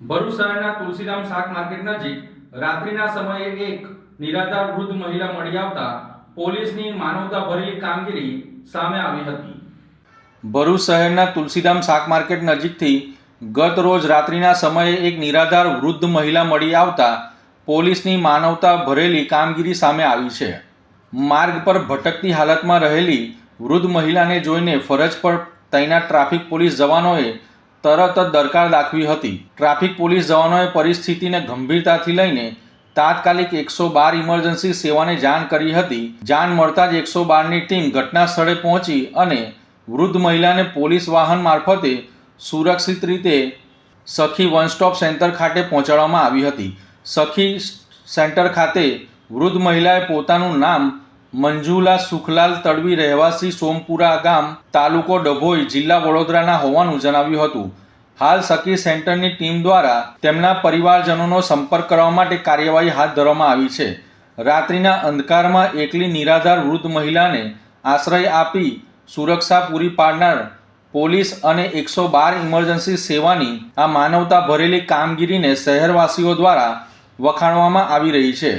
ભરૂચ શહેરના તુલસીરામ શાક માર્કેટ નજીક રાત્રિના સમયે એક નિરાધાર વૃદ્ધ મહિલા મળી આવતા પોલીસની માનવતા ભરેલી કામગીરી સામે આવી હતી. ભરૂચ શહેરના તુલસીધામ શાક માર્કેટ નજીકથી ગત રોજ રાત્રિના સમયે એક નિરાધાર વૃદ્ધ મહિલા મળી આવતા પોલીસની માનવતા ભરેલી કામગીરી સામે આવી છે. માર્ગ પર ભટકતી હાલતમાં રહેલી વૃદ્ધ મહિલાને જોઈને ફરજ પર તૈનાત ટ્રાફિક પોલીસ જવાનોએ તરત જ દરકાર દાખવી હતી. ટ્રાફિક પોલીસ જવાનોએ પરિસ્થિતિને ગંભીરતાથી લઈને તાત્કાલિક એકસો બાર ઇમરજન્સી સેવાને જાણ કરી હતી. જાણ મળતા જ એકસો બારની ટીમ ઘટના સ્થળે પહોંચી અને વૃદ્ધ મહિલાને પોલીસ વાહન મારફતે સુરક્ષિત રીતે સખી વન સ્ટોપ સેન્ટર ખાતે પહોંચાડવામાં આવી હતી. સખી સેન્ટર ખાતે વૃદ્ધ મહિલાએ પોતાનું નામ મંજુલા સુખલાલ તડવી રહેવાસી સોમપુરા ગામ, તાલુકો ડભોઈ, જિલ્લા વડોદરાના હોવાનું જણાવ્યું હતું. હાલ સખી સેન્ટરની ટીમ દ્વારા તેમના પરિવારજનોનો સંપર્ક કરવા માટે કાર્યવાહી હાથ ધરવામાં આવી છે. રાત્રિના અંધકારમાં એકલી નિરાધાર વૃદ્ધ મહિલાને આશ્રય આપી સુરક્ષા પૂરી પાડનાર પોલીસ અને એકસો બાર ઇમરજન્સી સેવાની આ માનવતા ભરેલી કામગીરીને શહેરવાસીઓ દ્વારા વખાણવામાં આવી રહી છે.